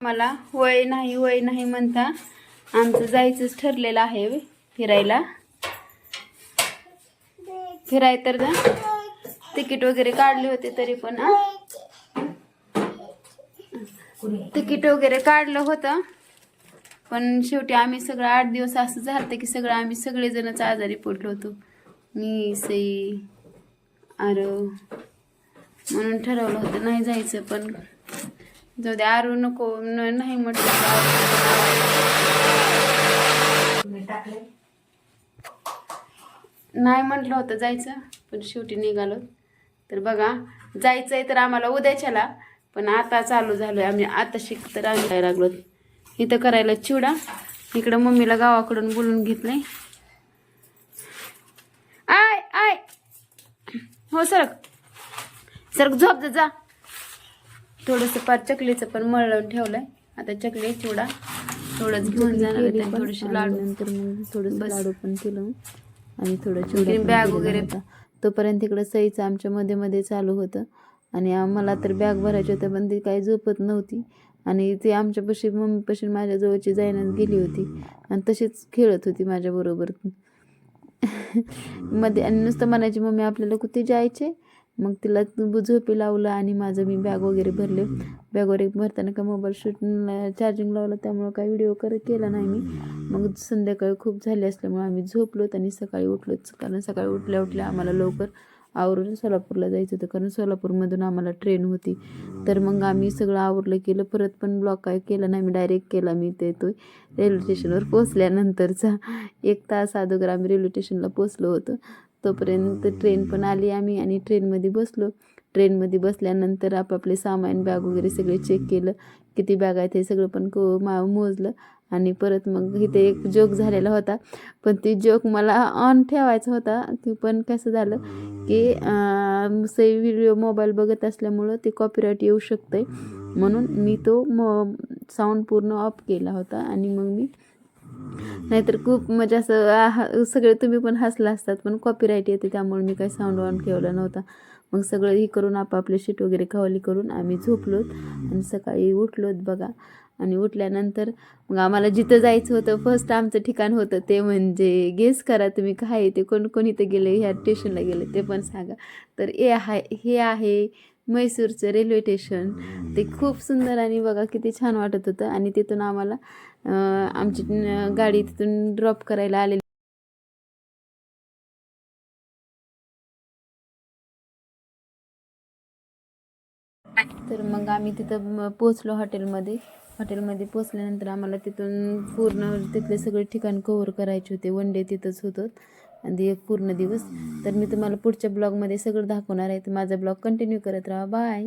मला वय नाही वय नाही म्हणता आमचं जायचंच ठरलेलं आहे फिरायला. फिराय तर जा. तिकीट वगैरे काढले होते तरी पण तिकीट वगैरे काढलं होतं. पण शेवटी आम्ही सगळं आठ दिवस असं झालं की सगळं आम्ही सगळेजणच आजारी पडलो होतो. मी सई आरव म्हणून ठरवलं होतं नाही जायचं पण जाऊ दे आरू नको न- नाही म्हटलं नाही म्हटलं होतं जायचं पण शेवटी निघालो. तर बघा जायचं आहे तर आम्हाला उद्याच्याला पण आता चालू झालोय आम्ही. आता शिक तर आणायला काय लागलो. इथं करायला चिवडा. इकडं मम्मीला गावाकडून बोलून घेतलंय. आय आय. हो सरक. सरक झोप जा. थोडंसं पाच चकलीचं पण मळून ठेवलंय. आता चकली चिवडा थोडंच घेऊन जाणार थोडेसे लाडू. नंतर मग थोडंसं. लाडू पण केलं. आणि थोडं चिवडा बॅग वगैरे. तोपर्यंत इकडं सईचं आमच्या मध्ये मध्ये चालू होतं. आणि आम्हाला तर बॅग भरायची होतं पण ती काही झोपत नव्हती. आणि ती आमच्यापाशी मम्मीपाशी माझ्या जवळची जायनाच गेली होती. आणि तशीच खेळत होती माझ्याबरोबर मध्ये आणि नुसतं म्हणायची मम्मी आपल्याला कुठे जायचे मग तिला झोपी लावलं आणि माझं मी बॅग वगैरे भरले. बॅग वगैरे भरताना का मोबाईल शूट चार्जिंग लावलं त्यामुळं काही व्हिडिओ कर केला नाही मी. मग संध्याकाळी खूप झाले असल्यामुळे आम्ही झोपलोत आणि सकाळी उठलोच कारण सकाळी उठल्या उठल्या आम्हाला लवकर आवरून सोलापूरला जायचं होतं. कारण सोलापूरमधून आम्हाला ट्रेन होती. तर मग आम्ही सगळं आवरलं केलं. परत पण ब्लॉक काय केला नाही. मी डायरेक्ट केला मी ते तो रेल्वे स्टेशनवर पोचल्यानंतरचा एक तास अगोदर आम्ही रेल्वे स्टेशनला पोचलो होतो. तोपर्यंत ट्रेन पण आली आम्ही आणि ट्रेनमध्ये बसलो. ट्रेनमध्ये बसल्यानंतर आपापले सामान बॅग वगैरे सगळे चेक केलं. किती बॅग आहेत हे सगळं पण को मा मोजलं. आणि परत मग इथे एक जोक झालेला होता. पण ती जोक मला ऑन ठेवायचा होता. की पण कसं झालं की से व्हिडिओ मोबाईल बघत असल्यामुळं ते कॉपीराईट येऊ शकतं म्हणून मी तो मो साऊंड पूर्ण ऑफ केला होता. आणि मग मी नाहीतर खूप म्हणजे असं सगळे तुम्ही पण हसला असतात पण कॉपीराईट येते त्यामुळे मी काही साऊंड ऑन ठेवला नव्हता. मग सगळं हे करून आपापले शीट वगैरे खावली करून आम्ही झोपलोत आणि सकाळी उठलोत बघा. आणि उठल्यानंतर मग आम्हाला जिथं जायचं होतं फर्स्ट आमचं ठिकाण होतं ते म्हणजे गेस करा तुम्ही काय आहे ते कोण कोण इथं गेले ह्या स्टेशनला गेले ते पण सांगा. तर हे आहे हे आहे म्हैसूरचं रेल्वे स्टेशन ते खूप सुंदर आणि बघा किती छान वाटत होतं. आणि तिथून आम्हाला अं, आमची गाडी तिथून ड्रॉप करायला आलेली. तर मग आम्ही तिथं पोचलो हॉटेलमध्ये. हॉटेलमध्ये पोचल्यानंतर आम्हाला तिथून पूर्ण तिथले सगळे ठिकाण कव्हर करायचे होते. वन डे तिथंच होतं. आणि एक पूर्ण दिवस. तर मी तुम्हाला पुढच्या ब्लॉगमध्ये सगळं दाखवणार आहे. तर माझा ब्लॉग कंटिन्यू करत राहा. बाय